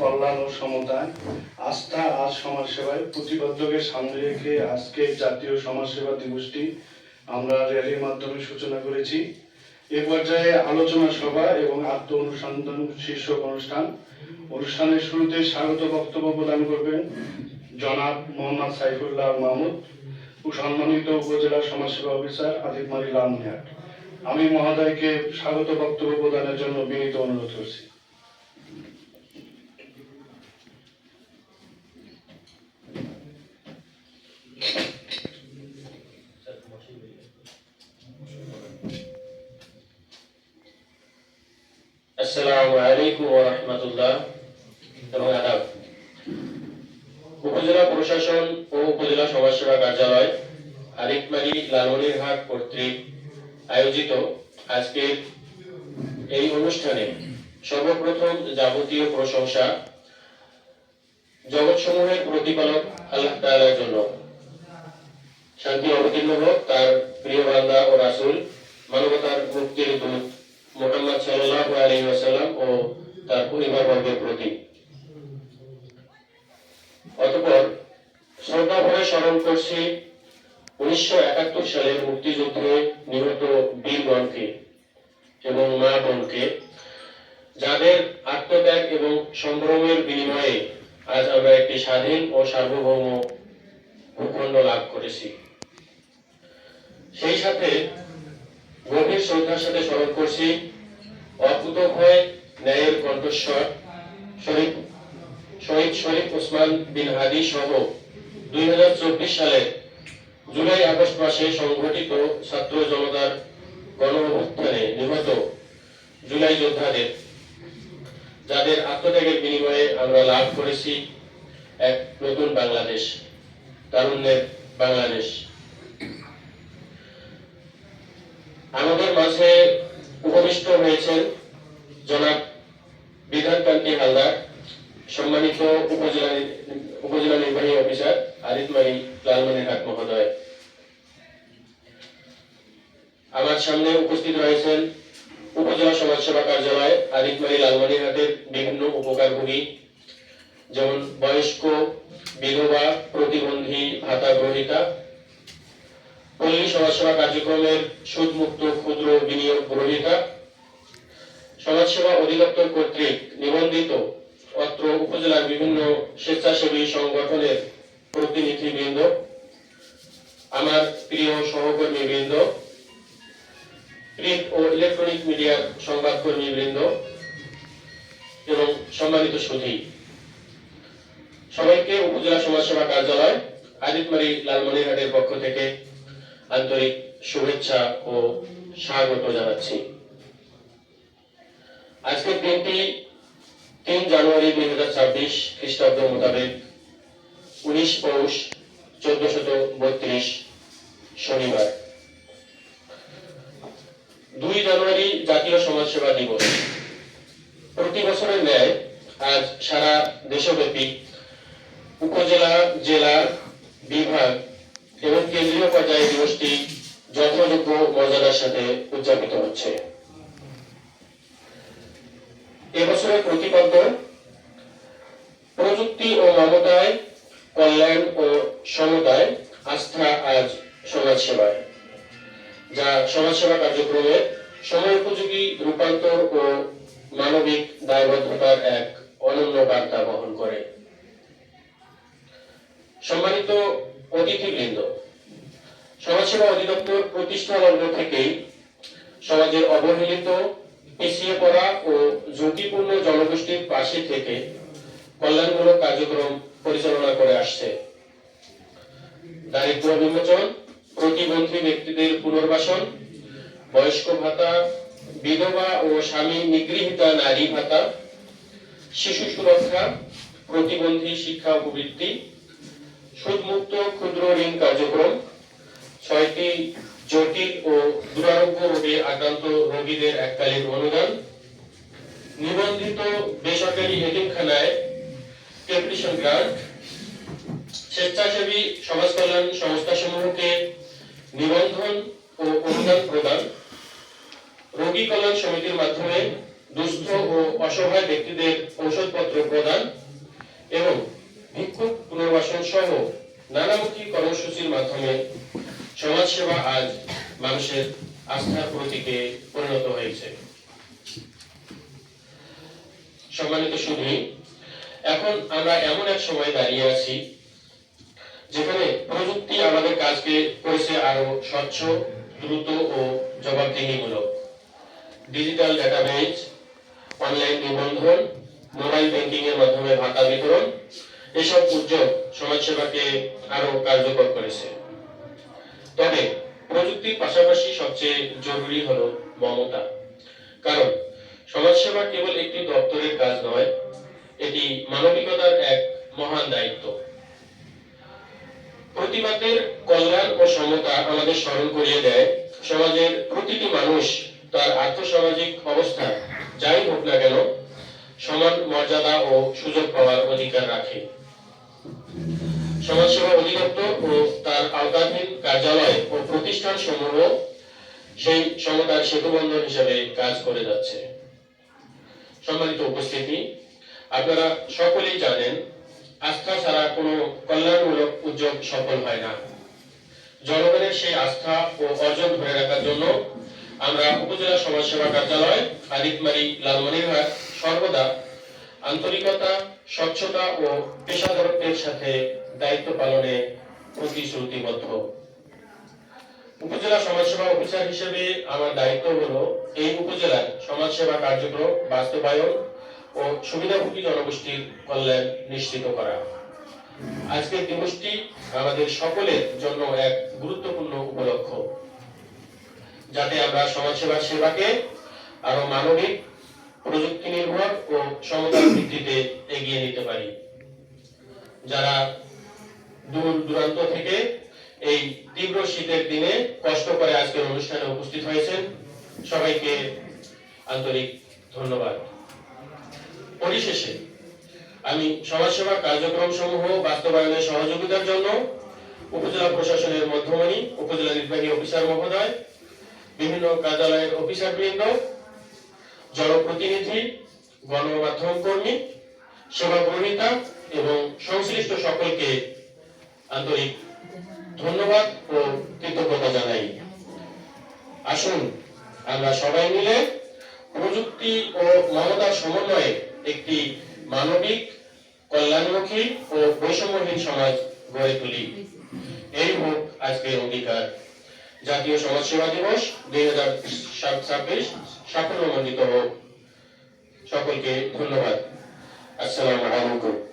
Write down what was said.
কল্যাণ ও সমতায় আস্থা আর সমাজসেবায় প্রতিবদ্ধকে সামনে রেখে আজকে জাতীয় সমাজসেবা দিবসটি আমরা র্যালির মাধ্যমে সূচনা করেছি। এ পর্যায়ে আলোচনা সভা এবং আত্ম অনুসন্ধান শীর্ষক অনুষ্ঠান। অনুষ্ঠানের শুরুতে স্বাগত বক্তব্য প্রদান করবেন জনাব মোহাম্মদ সাইফুল্লাহ মাহমুদ ও সম্মানিত উপজেলা সমাজসেবা অফিসার আদিত মারি লালমিহাট আমি মহোদয়কে স্বাগত বক্তব্য প্রদানের জন্য বিনীত অনুরোধ করছি। আসসালামু আলাইকুম ওয়া রাহমাতুল্লাহ। উপজেলা প্রশাসন ও উপজেলা সমাজসেবা কার্যালয় আরিকমারি লালমনিরহাট কর্তৃক আয়োজিত আজকের এই অনুষ্ঠানে সর্বপ্রথম যাবতীয় প্রশংসা জগৎসমূহের প্রতিপালক আল্লাহ তাআলার জন্য। শান্তি অবতীর্ণ হোক তার প্রিয় বান্দা ও রাসূল, মানবতার মুক্তির দূত মোহাম্মদ সাল্লাল্লাহু আলাইহি ওয়াসাল্লাম ও তার পরিবারবর্গের প্রতি। অতঃপর শ্রদ্ধা ভরে স্মরণ করছি উনিশশো সালের মুক্তিযুদ্ধে নিহত বীরগণকে এবং মা বোনকে, যাদের আত্মত্যাগ এবং সম্ভ্রমের বিনিময়ে আজ আমরা একটি স্বাধীন ও সার্বভৌম ভূখণ্ড লাভ করেছি। সেই সাথে গভীর শ্রদ্ধার সাথে স্মরণ করছি। অকুতভয় ন্যায়ের কণ্ঠস্বর। শহীদ শহীদ শরীফ ওসমান বিন হাদি সহ দুই সালে জুলাই আগস্ট মাসে সংঘটিত ছাত্র জনতার গণ অভ্যুত্থানে নিহত জুলাই যোদ্ধাদের। যাদের আত্মত্যাগের বিনিময়ে আমরা লাভ করেছি এক নতুন বাংলাদেশ, তারুণ্যের বাংলাদেশ। আমাদের মাঝে উপবিষ্ট হয়েছেন জনাব বিধানকান্তি হালদার, সম্মানিত উপজেলা উপজেলা নির্বাহী অফিসার আরিফমারি লালমনিরহাট মহোদয়। আমার সামনে উপস্থিত রয়েছেন উপজেলা সমাজসেবা কার্যালয় আরিফমারি লালমনিরহাটের বিভিন্ন উপকারভোগী, যেমন বয়স্ক, বিধবা, প্রতিবন্ধী, ভাতা গ্রহীতা পল্লী সমাজসেবা কার্যক্রমের সুদমুক্ত, ক্ষুদ্র, বিনিয়োগ গ্রহীতা। সমাজসেবা অধিদপ্তর কর্তৃক নিবন্ধিত অত্র উপজেলার বিভিন্ন স্বেচ্ছাসেবী সংগঠনের প্রতিনিধিবৃন্দ, আমার প্রিয় সহকর্মী বৃন্দ প্রিন্ট ও ইলেকট্রনিক মিডিয়ার সংবাদকর্মী বৃন্দ এবং সম্মানিত সুধী। সবাইকে উপজেলা সমাজসেবা কার্যালয়, আদিতমারি লালমনিরহাটের পক্ষ থেকে আন্তরিক শুভেচ্ছা ও স্বাগত জানাচ্ছি। আজকের দিনটি তিন জানুয়ারি দুই হাজার ছাব্বিশ খ্রিস্টাব্দ মোতাবেক উনিশ পৌষ চোদ্দশত বত্রিশ শনিবার। দুই জানুয়ারি জাতীয় সমাজসেবা দিবস। প্রতি বছরের ন্যায় আজ সারা দেশব্যাপী উপজেলা, জেলা, বিভাগ এবং কেন্দ্রীয় পর্যায়ে দিবসটি যথাযোগ্য মর্যাদার সাথে উদযাপিত হচ্ছে। এবছরের প্রতিপাদ্য প্রযুক্তি ও মমতায়, কল্যাণ ও সমতায় আস্থা আজ সমাজ সেবায় যা সমাজসেবা কার্যক্রমে সময়োপযোগী রূপান্তর ও মানবিক দায়বদ্ধতার এক অনন্য বার্তা বহন করে। অতিথিবৃন্দ সমাজসেবা অধিদপ্তর প্রতিষ্ঠা লগ্ন থেকেই সমাজের অবহেলিত, পিছিয়ে পড়া ও ঝুঁকিপূর্ণ জনগোষ্ঠীর পাশে থেকে কল্যাণমূলক কার্যক্রম পরিচালনা করে আসছে। দারিদ্র বিমোচন প্রতিবন্ধী ব্যক্তিদের পুনর্বাসন, বয়স্ক ভাতা, বিধবা ও স্বামী নিগৃহীতা নারী ভাতা, শিশু সুরক্ষা, প্রতিবন্ধী শিক্ষা উপবৃত্তি সুদমুক্ত ক্ষুদ্র ঋণ কার্যক্রম, ছয়টি জটিল ও দুরারোগ্য রোগে আক্রান্ত রোগীদের এককালীন অনুদান, নিবন্ধিত বেসরকারি এতিমখানায় টেপলিশন গ্রান্ট, স্বেচ্ছাসেবী সমাজ কল্যাণ সংস্থাসমূহকে নিবন্ধন ও অনুদান প্রদান, রোগী কল্যাণ সমিতির মাধ্যমে দুস্থ ও অসহায় ব্যক্তিদের ঔষধপত্র প্রদান এবং পুনর্বাসন সহ নানামুখী কর্মসূচির মাধ্যমে সমাজসেবা আজ মানুষের আস্থার প্রতীকে পরিণত হয়েছে। সম্মানিত শুধু এখন আমরা এমন এক সময় দাঁড়িয়ে আছি যেখানে প্রযুক্তি আমাদের কাজকে করেছে আরও স্বচ্ছ, দ্রুত ও জবাবদিহিমূলক। ডিজিটাল ডাটাবেজ, অনলাইন নিবন্ধন, মোবাইল ব্যাংকিং এর মাধ্যমে ভাতা বিতরণ এসব উদ্যোগ সমাজসেবাকে আরও কার্যকর করেছে। তবে প্রযুক্তির পাশাপাশি সবচেয়ে জরুরি হলো মমতা। কারণ সমাজসেবা কেবল একটি দপ্তরের কাজ নয়, এটি মানবিকতার এক মহান দায়িত্ব। প্রতিবাদের কল্যাণ ও সমতা আমাদের স্মরণ করিয়ে দেয় সমাজের প্রতিটি মানুষ তার আর্থসামাজিক অবস্থা যাই হোক না কেন সমান মর্যাদা ও সুযোগ পাওয়ার অধিকার রাখে। সমাজসেবা অধিদপ্তর ও তার আওতাধীন কার্যালয় ও প্রতিষ্ঠান সমূহ সেই সমতার সেতুবন্ধন হিসেবে কাজ করে যাচ্ছে। সম্মানিত উপস্থিতি, আপনারা সকলেই জানেন, আস্থা ছাড়া কোনো কল্যাণমূলক উদ্যোগ সফল হয় না। জনগণের সেই আস্থা ও অর্জন ধরে রাখার জন্য আমরা উপজেলা সমাজসেবা কার্যালয় আদিতমারি লালমনিরহাট সর্বদা আন্তরিকতা স্বচ্ছতা ও পেশাদারত্বের সাথে দায়িত্ব পালনে প্রতিশ্রুতিবদ্ধ। উপজেলা সমাজসেবা অফিসার হিসেবে আমার দায়িত্ব হলো এই উপজেলার সমাজসেবা কার্যক্রম বাস্তবায়ন ও সুবিধাভোগী জনগোষ্ঠীর কল্যাণ নিশ্চিত করা। আজকের দিবসটি আমাদের সকলের জন্য এক গুরুত্বপূর্ণ উপলক্ষ। যাতে আমরা সমাজসেবার সেবাকে আরও মানবিক প্রযুক্তি নির্ভর ও সমতার ভিত্তিতে এগিয়ে নিতে পারি। যারা দূর দূরান্ত থেকে এই তীব্র শীতের দিনে কষ্ট করে আজকের অনুষ্ঠানে উপস্থিত হয়েছেন, সবাইকে আন্তরিক ধন্যবাদ। পরিশেষে, আমি সমাজসেবা কার্যক্রম সমূহ বাস্তবায়নে সহযোগিতার জন্য উপজেলা প্রশাসনের মধ্যমণি, উপজেলা নির্বাহী অফিসার মহোদয়, বিভিন্ন কার্যালয়ের অফিসার বৃন্দ জনপ্রতিনিধি, গণমাধ্যম কর্মী সেবা গ্রহীতা এবং সংশ্লিষ্ট সকলকে আন্তরিক ধন্যবাদ ও কৃতজ্ঞতা জানাই। আসুন, আমরা সবাই মিলে প্রযুক্তি ও মমতার সমন্বয়ে একটি মানবিক, কল্যাণমুখী ও বৈষম্যহীন সমাজ গড়ে তুলি। এই হোক আজকের অঙ্গীকার। জাতীয় সমাজসেবা দিবস দুই হাজার ছাব্বিশ সাফল্যমণ্ডিত হোক। সকলকে ধন্যবাদ। আসসালামু আলাইকুম।